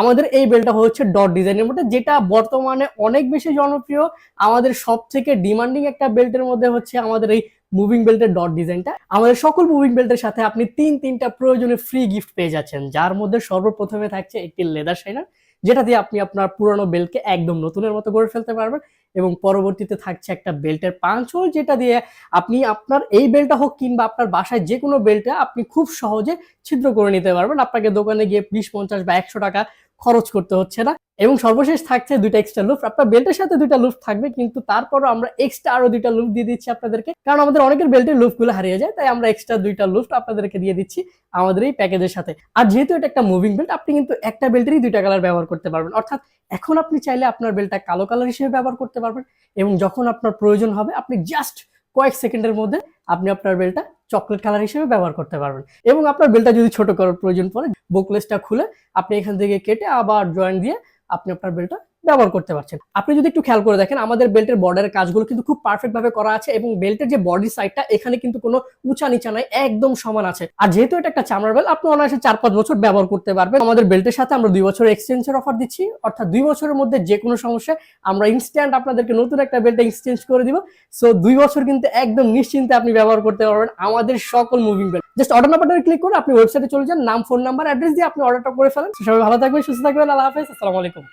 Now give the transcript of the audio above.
আমাদের এই বেল্টটা হচ্ছে ডট ডিজাইনের মধ্যে, যেটা বর্তমানে অনেক বেশি জনপ্রিয়। আমাদের সব থেকে ডিমান্ডিং একটা বেল্টের মধ্যে হচ্ছে আমাদের এই মুভিং বেল্টের ডট ডিজাইনটা আমাদের সকল মুভিং বেল্টের সাথে আপনি তিন, তিনটা প্রয়োজনীয় ফ্রি গিফট পেয়ে যাচ্ছেন, যার মধ্যে সর্বপ্রথমে থাকছে একটি লেদার শাইনার যেটা দিয়ে আপনি আপনার পুরনো বেল্টকে একদম নতুনের মতো করে ফেলতে পারবেন এবং পরবর্তীতে থাকছে একটা বেল্টের হোল যেটা দিয়ে আপনি আপনার এই বেল্টটা হোক কিংবা আপনার বাসায় যে কোনো বেল্টে আপনি খুব সহজে ছিদ্র করে নিতে পারবেন। আপনাকে দোকানে গিয়ে বিশ, পঞ্চাশ বা একশো টাকা খরচ করতে হচ্ছে না। এবং সর্বশেষ থাকছে দুইটা এক্সট্রা লুফ আপনার বেল্টের সাথে দুইটা লুফ থাকবে, কিন্তু তারপরও আমরা এক্সট্রা আরও দুইটা লুফ দিয়ে দিচ্ছি আপনাদেরকে। কারণ আমাদের অনেকের বেল্টের লুফগুলো হারিয়ে যায়, তাই আমরা এক্সট্রা দুইটা লুফ আপনাদেরকে দিয়ে দিচ্ছি আমাদের এই প্যাকেজের সাথে। আর যেহেতু এটা একটা মুভিং বেল্ট আপনি কিন্তু একটা বেল্টেরই দুইটা কালার ব্যবহার করতে পারবেন। অর্থাৎ এখন আপনি চাইলে আপনার বেল্টটা কালো কালার হিসেবে ব্যবহার করতে পারবেন। এবং যখন আপনার প্রয়োজন হবে, আপনি জাস্ট কয়েক সেকেন্ডের মধ্যে আপনি আপনার বেলটা চকলেট কালার হিসেবে ব্যবহার করতে পারবেন। এবং আপনার বেলটা যদি ছোট করার প্রয়োজন পড়ে বোকলেসটা খুলে আপনি এখান থেকে কেটে আবার জয়েন্ট দিয়ে আপনি আপনার বেলটা ব্যবহার করতে পারছেন। আপনি যদি একটু খেয়াল করে দেখেন, আমাদের বেল্টের বর্ডারের কাজগুলো কিন্তু খুব পারফেক্ট ভাবে করা আছে এবং বেল্টের যে বডি সাইডটা এখানে কিন্তু কোনো উঁচা নিচা নাই, একদম সমান আছে। আর যেহেতু এটা একটা চামড়ার বেল্ট আপনি অনায়াসে চার পাঁচ বছর ব্যবহার করতে পারবেন। আমাদের বেল্টের সাথে আমরা দুই বছরের এক্সচেঞ্জের অফার দিচ্ছি। অর্থাৎ দুই বছরের মধ্যে যে কোনো সমস্যা আমরা ইনস্ট্যান্ট আপনাদেরকে নতুন একটা বেল্ট এক্সচেঞ্জ করে দিব। সো দুই বছর কিন্তু একদম নিশ্চিন্তে আপনি ব্যবহার করতে পারবেন আমাদের সকল মুভিং বেল্ট জাস্ট অর্ডার নাম্বারটা ক্লিক করে আপনি ওয়েবসাইটে চলে যান, নাম ফোন নাম্বার অ্যাড্রেস দিয়ে আপনি অর্ডারটা করে ফেলেন। সবাই ভালো থাকবেন, সুস্থ থাকবেন, আল্লাহ হাফেজ, আসসালামু আলাইকুম।